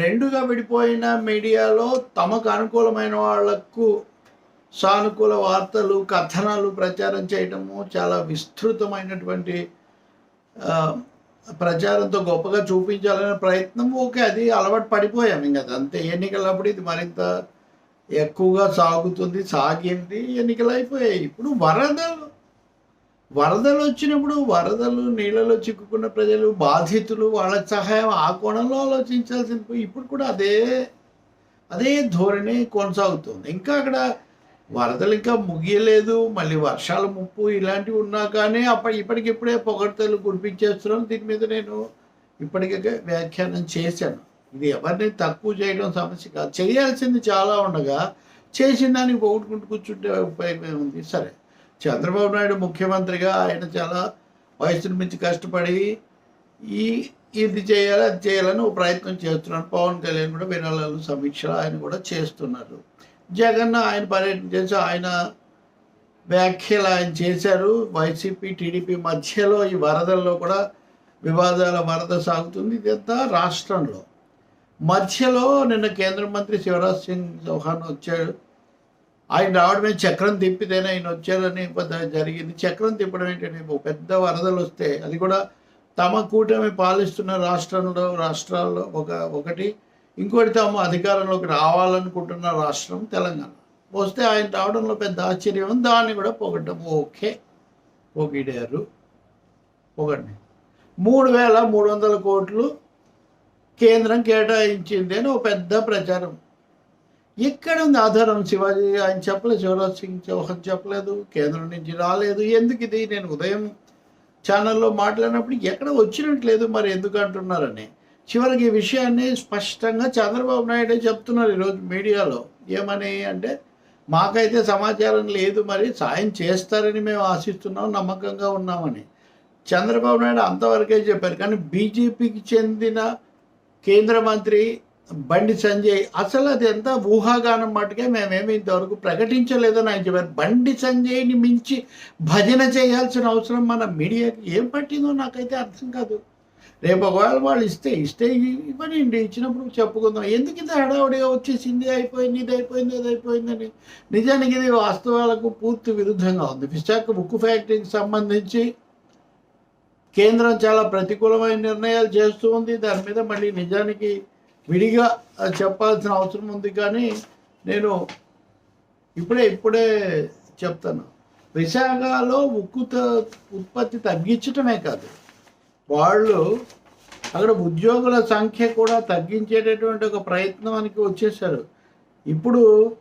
రెండుగా విడిపోయిన మీడియాలో తమకు అనుకూలమైన వాళ్ళకు సానుకూల వార్తలు కథనాలు ప్రచారం చేయడము చాలా విస్తృతమైనటువంటి ప్రచారంతో గొప్పగా చూపించాలనే ప్రయత్నం ఓకే అది అలవాటు పడిపోయాం. ఇంకా అంతే ఎన్నికలప్పుడు ఇది మరింత ఎక్కువగా సాగుతుంది సాగింది ఎన్నికలు అయిపోయాయి. ఇప్పుడు వరదలు వరదలు వచ్చినప్పుడు వరదలు నీళ్ళలో చిక్కుకున్న ప్రజలు బాధితులు వాళ్ళ సహాయం ఆ కోణంలో ఆలోచించాల్సింది పోయి ఇప్పుడు కూడా అదే అదే ధోరణి కొనసాగుతుంది. ఇంకా అక్కడ వరదలు ఇంకా ముగియలేదు మళ్ళీ వర్షాల ముప్పు ఇలాంటివి ఉన్నా కానీ అప్పటి ఇప్పటికిప్పుడే పొగడ్తలు కురిపించేస్తున్నాం దీని మీద నేను ఇప్పటికే వ్యాఖ్యానం చేశాను. ఇది ఎవరిని తక్కువ చేయడం సమస్య కాదు. చేయాల్సింది చాలా ఉండగా చేసిన దానికి పోగొట్టుకుంటూ కూర్చుంటే ఉపయోగం ఉంది సరే. చంద్రబాబు నాయుడు ముఖ్యమంత్రిగా ఆయన చాలా వయసును మించి కష్టపడి ఈ ఇది చేయాలి అది చేయాలని ఒక ప్రయత్నం చేస్తున్నారు పవన్ కళ్యాణ్ కూడా విరాళాలు సమీక్షలు ఆయన కూడా చేస్తున్నారు. జగన్ ఆయన పర్యటన చేసి ఆయన వ్యాఖ్యలు ఆయన చేశారు. వైసీపీ టీడీపీ మధ్యలో ఈ వరదల్లో కూడా వివాదాల వరద సాగుతుంది. ఇదంతా రాష్ట్రంలో. మధ్యలో నిన్న కేంద్ర మంత్రి శివరాజ్ సింగ్ చౌహాన్ వచ్చాడు. ఆయన రావడమే చక్రం తిప్పితేనే ఆయన వచ్చారని పెద్ద జరిగింది. చక్రం తిప్పడం ఏంటంటే పెద్ద వరదలు వస్తే అది కూడా తమ కూటమి పాలిస్తున్న రాష్ట్రంలో రాష్ట్రాల్లో ఒక ఒకటి. ఇంకోటి తాము అధికారంలోకి రావాలనుకుంటున్న రాష్ట్రం తెలంగాణ. వస్తే ఆయన రావడంలో పెద్ద ఆశ్చర్యం ఉంది. దాన్ని కూడా పొగడ్డం. ఓకే. పొగిడారు పొగండి మూడు వేల మూడు వందల కోట్లు కేంద్రం కేటాయించింది అని ఒక పెద్ద ప్రచారం. ఎక్కడ ఉంది ఆధారం శివాజీ? ఆయన చెప్పలేదు శివరాజ్ సింగ్ చౌహాన్ చెప్పలేదు కేంద్రం నుంచి రాలేదు. ఎందుకు ఇది? నేను ఉదయం ఛానల్లో మాట్లాడినప్పుడు ఎక్కడ వచ్చినట్లేదు మరి ఎందుకు అంటున్నారని. చివరికి ఈ విషయాన్ని స్పష్టంగా చంద్రబాబు నాయుడే చెప్తున్నారు ఈరోజు మీడియాలో. ఏమని అంటే మాకైతే సమాచారం లేదు మరి సాయం చేస్తారని మేము ఆశిస్తున్నాం నమ్మకంగా ఉన్నామని. చంద్రబాబు నాయుడు అంతవరకే చెప్పారు. కానీ బీజేపీకి చెందిన కేంద్ర మంత్రి బండి సంజయ్ అసలు అది ఎంత ఊహాగానం మటుకే మేమేమి ఇంతవరకు ప్రకటించలేదని ఆయన చెప్పారు బండి సంజయ్ని మించి భజన చేయాల్సిన అవసరం మన మీడియాకి ఏం పట్టిందో నాకైతే అర్థం కాదు. రేపు ఒకవేళ వాళ్ళు ఇస్తే ఇస్తే ఇవ్వనండి. ఇచ్చినప్పుడు చెప్పుకుందాం. ఎందుకు ఇంత హడావుడిగా వచ్చేసింది? అయిపోయింది ఇది అయిపోయింది అది అయిపోయిందని. నిజానికి ఇది వాస్తవాలకు పూర్తి విరుద్ధంగా ఉంది. విశాఖ ఉక్కు ఫ్యాక్టరీకి సంబంధించి కేంద్రం చాలా ప్రతికూలమైన నిర్ణయాలు చేస్తూ ఉంది. దాని మీద మళ్ళీ నిజానికి విడిగా చెప్పాల్సిన అవసరం ఉంది కానీ నేను ఇప్పుడే ఇప్పుడే చెప్తాను. విశాఖలో ఉక్కు త- ఉత్పత్తి తగ్గించటమే కాదు. వాళ్ళు అక్కడ ఉద్యోగుల సంఖ్య కూడా తగ్గించేటటువంటి ఒక ప్రయత్నానికి వచ్చేసారు ఇప్పుడు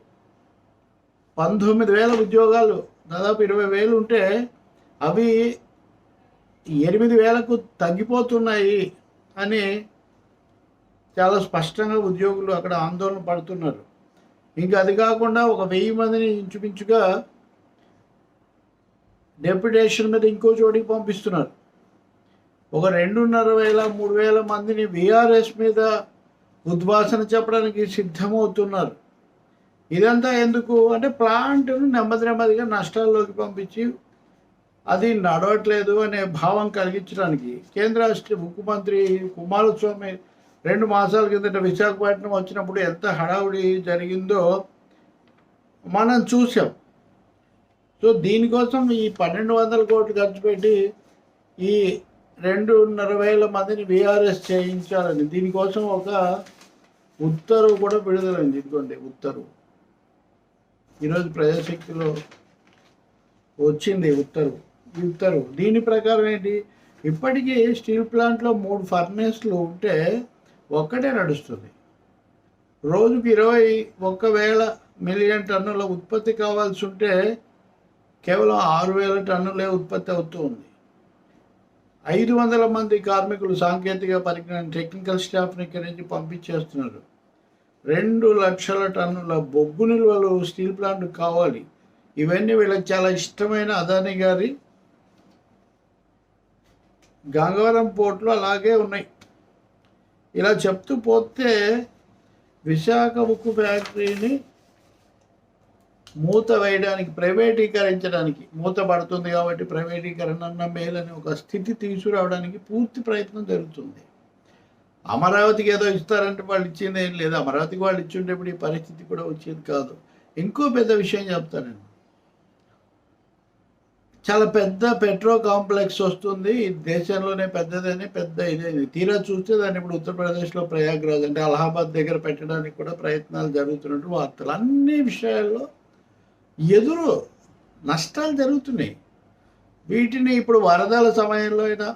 పంతొమ్మిది వేల ఉద్యోగాలు దాదాపు ఇరవై వేలు ఉంటే అవి ఎనిమిది వేలకు తగ్గిపోతున్నాయి అని చాలా స్పష్టంగా ఉద్యోగులు అక్కడ ఆందోళన పడుతున్నారు. ఇంకా అది కాకుండా ఒక వెయ్యి మందిని ఇంచుమించుగా డెప్యుటేషన్ మీద ఇంకో చోటికి పంపిస్తున్నారు. ఒక రెండున్నర వేల మూడు వేల మందిని విఆర్ఎస్ మీద ఉద్వాసన చెప్పడానికి సిద్ధమవుతున్నారు. ఇదంతా ఎందుకు అంటే ప్లాంట్ను నెమ్మది నెమ్మదిగా నష్టాల్లోకి పంపించి అది నడవట్లేదు అనే భావం కలిగించడానికి కేంద్ర రాష్ట్ర ముఖ్యమంత్రి కుమారస్వామి రెండు మాసాల కిందట విశాఖపట్నం వచ్చినప్పుడు ఎంత హడావుడి జరిగిందో మనం చూసాం. సో దీనికోసం ఈ పన్నెండు వందల కోట్లు ఖర్చు పెట్టి ఈ రెండున్నర వేల మందిని బీఆర్ఎస్ చేయించాలని దీనికోసం ఒక ఉత్తర్వు కూడా విడుదలైంది. ఇదిగోండి ఉత్తర్వు. ఈరోజు ప్రజాశక్తిలో వచ్చింది ఉత్తర్వు. ఈ ఉత్తర్వు. దీని ప్రకారం ఏంటి? ఇప్పటికీ స్టీల్ ప్లాంట్లో మూడు ఫర్నేస్లు ఉంటే ఒక్కటే నడుస్తుంది. రోజుకి ఇరవై ఒక్క వేల మిలియన్ టన్నుల ఉత్పత్తి కావాల్సి ఉంటే కేవలం ఆరు వేల టన్నులే ఉత్పత్తి అవుతూ ఉంది. ఐదు వందల మంది కార్మికులు సాంకేతిక పరిజ్ఞానం టెక్నికల్ స్టాఫ్ని ఇక్కడి నుంచి పంపించేస్తున్నారు. రెండు లక్షల టన్నుల బొగ్గు నిల్వలు స్టీల్ ప్లాంట్ కావాలి. ఇవన్నీ వీళ్ళకి చాలా ఇష్టమైన అదాని గారి గంగవరం పోర్టులో అలాగే ఉన్నాయి. ఇలా చెప్తూ పోతే విశాఖ ఉక్కు ఫ్యాక్టరీని మూత వేయడానికి ప్రైవేటీకరించడానికి మూత పడుతుంది కాబట్టి ప్రైవేటీకరణ అన్న మేలని ఒక స్థితి తీసుకురావడానికి పూర్తి ప్రయత్నం జరుగుతుంది. అమరావతికి ఏదో ఇస్తారంటే వాళ్ళు ఇచ్చింది ఏం లేదు. అమరావతికి వాళ్ళు ఇచ్చిండేప్పుడు ఈ పరిస్థితి కూడా వచ్చేది కాదు. ఇంకో పెద్ద విషయం చెప్తాను నేను చాలా పెద్ద పెట్రో కాంప్లెక్స్ వస్తుంది. ఈ దేశంలోనే పెద్దదని పెద్ద ఇదే. తీరా చూస్తే దాన్ని ఇప్పుడు ఉత్తరప్రదేశ్లో ప్రయాగ్రాజ్ అంటే అలహాబాద్ దగ్గర పెట్టడానికి కూడా ప్రయత్నాలు జరుగుతున్నట్టు వార్తలు. అన్ని విషయాల్లో ఎదురు నష్టాలు జరుగుతున్నాయి. వీటిని ఇప్పుడు వరదల సమయంలో అయినా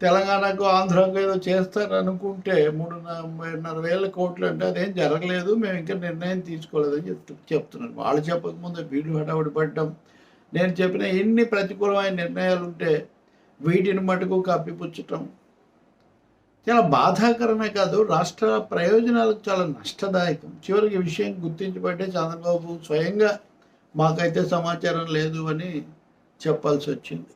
తెలంగాణకు ఆంధ్రాకు ఏదో చేస్తారు అనుకుంటే మూడున్నర వేల కోట్లు అంటే అదేం జరగలేదు. మేము ఇంకా నిర్ణయం తీసుకోలేదని చెప్తున్నారు. వాళ్ళు చెప్పకముందే వీళ్ళు హడావుడి పడ్డం. నేను చెప్పిన ఎన్ని ప్రతికూలమైన నిర్ణయాలు ఉంటే వీటిని మటుకు కప్పిపుచ్చటం. చాలా బాధాకరమే కాదు రాష్ట్ర ప్రయోజనాలకు చాలా నష్టదాయకం. చివరికి విషయం గుర్తించబట్టే చంద్రబాబు స్వయంగా మాకైతే సమాచారం లేదు అని చెప్పాల్సి వచ్చింది